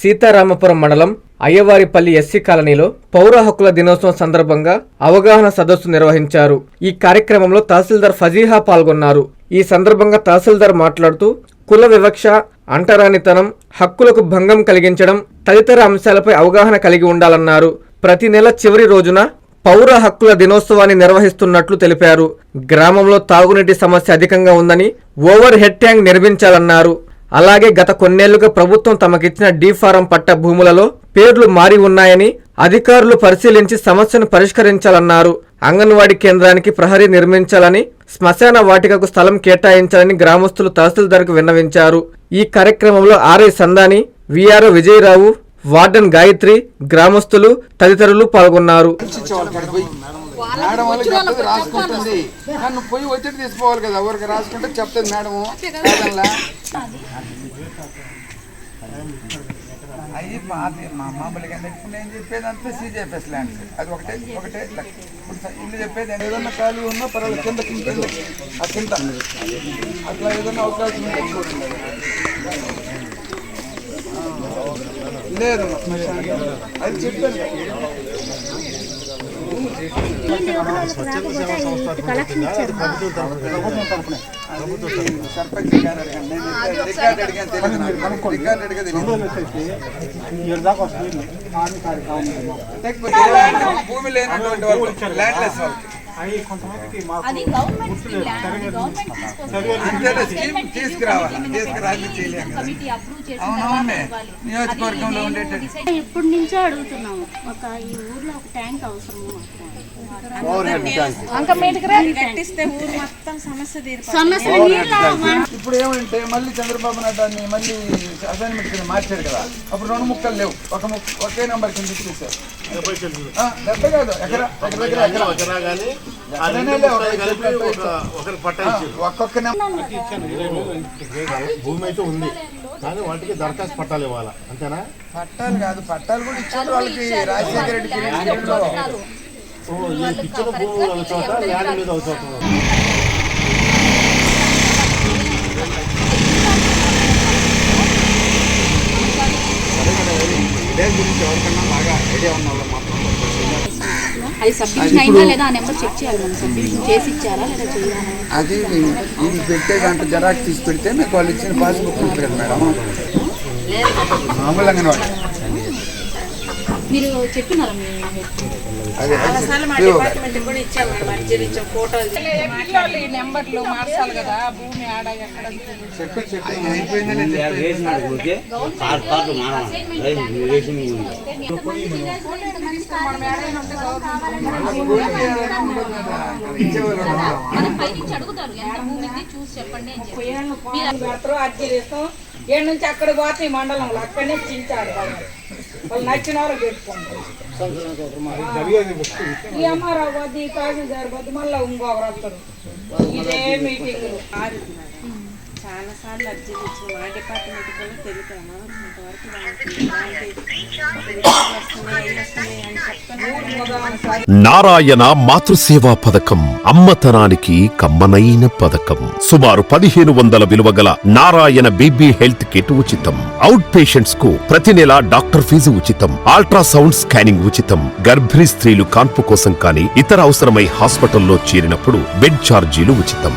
సీతారామపురం మండలం అయ్యవారిపల్లి ఎస్సీ కాలనీలో పౌర హక్కుల దినోత్సవం సందర్భంగా అవగాహన సదస్సు నిర్వహించారు. ఈ కార్యక్రమంలో తహసీల్దార్ ఫజీహా పాల్గొన్నారు. ఈ సందర్భంగా తహసీల్దార్ మాట్లాడుతూ కుల వివక్ష అంటరానితనం హక్కులకు భంగం కలిగించడం తదితర అంశాలపై అవగాహన కలిగి ఉండాలన్నారు. ప్రతి నెల చివరి రోజున పౌర హక్కుల దినోత్సవాన్ని నిర్వహిస్తున్నట్లు తెలిపారు. గ్రామంలో తాగునీటి సమస్య అధికంగా ఉందని ఓవర్ హెడ్ ట్యాంక్ నిర్మించాలన్నారు. అలాగే గత కొన్నేళ్ళుగా ప్రభుత్వం తమకిచ్చిన డీఫారం పట్ట భూములలో పేర్లు మారి ఉన్నాయని అధికారులు పరిశీలించి సమస్యను పరిష్కరించాలన్నారు. అంగన్వాడీ కేంద్రానికి ప్రహరీ నిర్మించాలని శ్మశాన వాటికకు స్థలం కేటాయించాలని గ్రామస్తులు తహసీల్దార్కు విన్నవించారు. ఈ కార్యక్రమంలో RI Sandani VRO Vijayarao warden Gayatri గ్రామస్తులు తదితరులు పాల్గొన్నారు. మేడం వాళ్ళకి చెప్తుంది రాసుకుంటుంది. నువ్వు పోయి ఒత్తిడి తీసుకోవాలి కదా ఎవరికి రాసుకుంటే చెప్తుంది మేడం. మా మామూలుగా ఇప్పుడు నేను చెప్పేది అంతా సీజేపీఎస్ ల్యాండ్స్ అది ఒకటే ఒకటే ఇల్లు చెప్పేది? ఏదన్నా ఖాళీ ఉన్నా పర్వాలేదు కింద కింద కింద. అట్లా ఏదన్నా అవకాశం ఉంటే చూడండి. అడిగా తెలియదు లేకపోతే భూమి లేనటువంటి వాళ్ళు ల్యాండ్లెస్ వాళ్ళకి. అది గవర్నమెంట్ గవర్నమెంట్ తీసుకురావాలి. ఎప్పటి నుంచో అడుగుతున్నాము. ఒక ఈ ఊర్లో ఒక ట్యాంక్ అవసరం కట్టిస్తే ఊరు మొత్తం సమస్య తీరిపోతుంది. సమస్య నీళ్ళ ఇప్పుడు ఏమంటే మళ్ళీ చంద్రబాబు నాయుడు దాన్ని మళ్ళీ అసైన్మెంట్ కింద మార్చాడు కదా. అప్పుడు రెండు ముక్కలు లేవు. ఒక ముక్క ఒకే నెంబర్ కింద ఆ, డెబ్బై కాదు ఎకరా ఒక దగ్గర ఎకరా భూమి అయితే ఉంది. కానీ వాటికి దరఖాస్తు పట్టాలు ఇవ్వాలా అంతేనా? పట్టాలు కాదు. పట్టాలు కూడా ఇచ్చారు వాళ్ళకి రాజశేఖర రెడ్డి ఓ, ఈ ఇచ్చిన భూమి ఒక చోట ల్యాండ్ మీద ఒక చోట అది సబ్మిషన్ అయిందా లేదా ఆ నెంబర్ చెక్ చేయాలి మనం సబ్మిషన్ చేసి ఇచ్చారా లేదా చేయాలా? అది ఇది పెట్టే దాంట్లో జెరాక్స్ తీసి పెడితే మీకు వాళ్ళు ఇచ్చిన పాస్బుక్ ఉంటుంది కదా మేడం. మామూలు అంగన్వాడి. మీరు చెప్పినారా మీ అదే చాలాసార్లు మా డిపార్ట్మెంట్ కూడా ఇచ్చాం మేడం అర్జీలు ఇచ్చాం ఫోటోలు ఈ నెంబర్లు మార్చాలి కదా భూమి ఆడ ఎక్కడ అర్జీలు ఇస్తాం ఏడు నుంచి అక్కడ పోతే ఈ మండలంలో అక్కడనే చించాడు వాళ్ళు నచ్చిన పెట్టుకుంటారు ఈ అమ్మారావు పోతే ఈ తహసీల్దార్ పోతే మళ్ళీ ఇంకొకరు వస్తారు. ఇదే మీటింగ్ చాలాసార్లు అర్జీలు ఇచ్చిన మా డిపార్ట్మెంట్ కూడా తెలిపాము ఇంతవరకు నారాయణ మాతృసేవా పథకం అమ్మతనానికి కమ్మనైన పథకం. సుమారు పదిహేను వందల విలువ గల నారాయణ బీబీ హెల్త్ కిట్ ఉచితం. అవుట్ పేషెంట్స్కు ప్రతి నెల డాక్టర్ ఫీజు ఉచితం. అల్ట్రాసౌండ్ స్కానింగ్ ఉచితం. గర్భిణీ స్త్రీలు కాన్పు కోసం కానీ ఇతర అవసరమై హాస్పిటల్లో చేరినప్పుడు బెడ్ ఛార్జీలు ఉచితం.